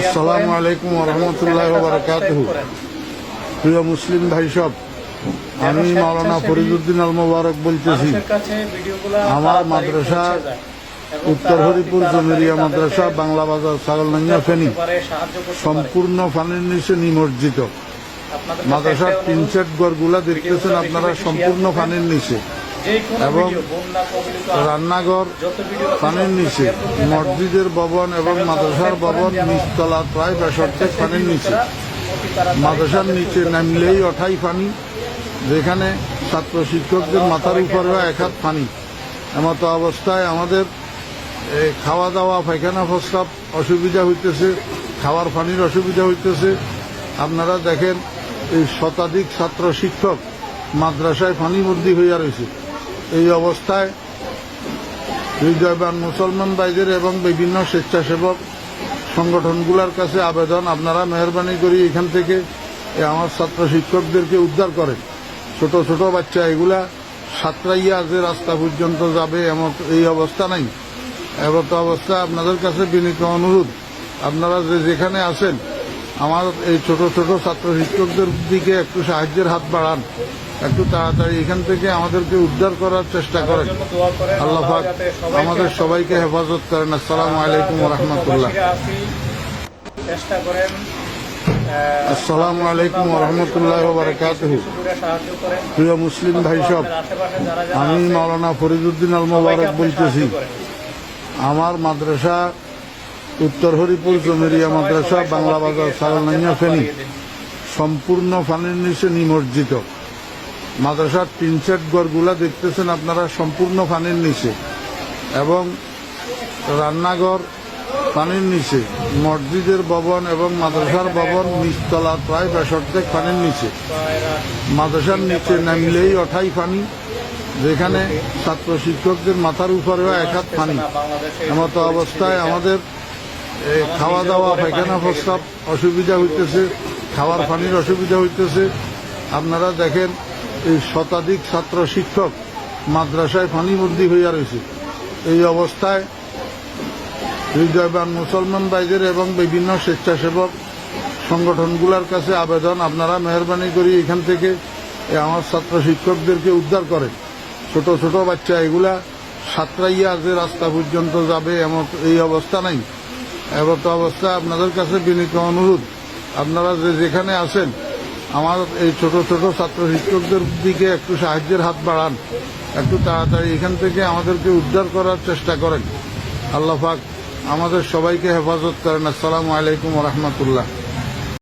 আসসালামু আলাইকুম রহমতুল্লাহ বারকাতুহ। প্রিয় মুসলিম ভাই সব আমি মাওলানা ফরিদুদ্দিন আল মোবারক বলতেছি। আমার মাদ্রাসা উত্তর হরিপুর জমেরিয়া মাদ্রাসা বাংলা বাজার ছাগলনাঙ্গা ফেনী। সম্পূর্ণ ফানির নিচে নিমজ্জিত। মাদ্রাসার একটাই তিন অনুরোধ, সেট ঘরগুলা দেখতেছেন আপনারা সম্পূর্ণ। ফানির নিচে। এবং রান্নাঘর পানির নিচে মসজিদের ভবন এবং মাদ্রাসার ভবন নিচতলা প্রায় বেসরকার পানির নিচে। মাদ্রাসার নিচে নামলেই অঠাই পানি যেখানে ছাত্র শিক্ষকদের মাথার উপরেও এক হাত পানি। এমতো অবস্থায় আমাদের খাওয়া দাওয়া পায়খানা প্রস্তাব অসুবিধা হইতেছে খাওয়ার পানির অসুবিধা হইতেছে। আপনারা দেখেন এই শতাধিক ছাত্র শিক্ষক মাদ্রাসায় পানি বন্দি হইয়া রয়েছে এই অবস্থায় হৃদয়বান মুসলমান ভাইদের এবং বিভিন্ন স্বেচ্ছাসেবক সংগঠনগুলোর কাছে আবেদন, আপনারা মেহরবানি করি এখান থেকে। আমার ছাত্র শিক্ষকদেরকে উদ্ধার করেন। ছোট ছোট বাচ্চা এগুলা সাতরাইয়া যে রাস্তা পর্যন্ত যাবে এমন এই অবস্থা নাই। এমন অবস্থা আপনাদের কাছে বিনীত অনুরোধ। আপনারা যে যেখানে আছেন, আমার এই ছোট ছোট ছাত্র শিক্ষকদের দিকে একটু সাহায্যের হাত বাড়ান। একটু তাড়াতাড়ি এখান থেকে আমাদেরকে উদ্ধার করার চেষ্টা করেন। আল্লাহ আমাদের সবাইকে হেফাজত করেন। আসসালামু আলাইকুম রহমতুল্লাহ। চেষ্টা করেন আসসালামু আলাইকুম রহমতুল্লাহ বারকাতুহু। প্রিয় মুসলিম ভাই সব, আমি মাওলানা ফরিদুদ্দিন আল মোবারক বলতেছি, আমার মাদ্রাসা উত্তর হরিপুর জমেরিয়া মাদ্রাসা বাংলা বাজার সালনাইয়া ফেনী, সম্পূর্ণ ফানির নিচে নিমজ্জিত। মাদ্রাসার তিন সেট ঘরগুলা দেখতেছেন আপনারা সম্পূর্ণ পানির নিচে। এবং রান্নাঘর পানির নিচে। মসজিদের ভবন এবং মাদ্রাসার ভবন নিচতলা প্রায় বেসরকার পানির নিচে। মাদ্রাসার নিচে নামলেই অঠাই পানি, যেখানে ছাত্র শিক্ষকদের মাথার উপরেও এক হাত পানি। এমতো অবস্থায় আমাদের খাওয়া দাওয়া পায়খানা প্রস্তাব অসুবিধা হইতেছে, খাওয়ার পানির অসুবিধা হইতেছে। আপনারা দেখেন শতাধিক ছাত্র শিক্ষক মাদ্রাসায় পানিবন্দি হইয়া রয়েছে। এই অবস্থায় হৃদয়বান মুসলমান ভাইদের এবং বিভিন্ন স্বেচ্ছাসেবক সংগঠনগুলোর কাছে আবেদন, আপনারা মেহরবানি করি এখান থেকে আমার ছাত্র শিক্ষকদেরকে উদ্ধার করেন। ছোট ছোট বাচ্চা এগুলা সাতরাইয়া যে রাস্তা পর্যন্ত যাবে এমন এই অবস্থা নাই। এমন অবস্থা আপনাদের কাছে বিনীত অনুরোধ। আপনারা যে যেখানে আছেন আমার এই ছোট ছোট ছাত্র শিক্ষকদের দিকে একটু সাহায্যের হাত বাড়ান। একটু তাড়াতাড়ি এখান থেকে আমাদেরকে উদ্ধার করার চেষ্টা করেন। আল্লাহ পাক আমাদের সবাইকে হেফাজত করেন। আসসালামু আলাইকুম রহমতুল্লাহ।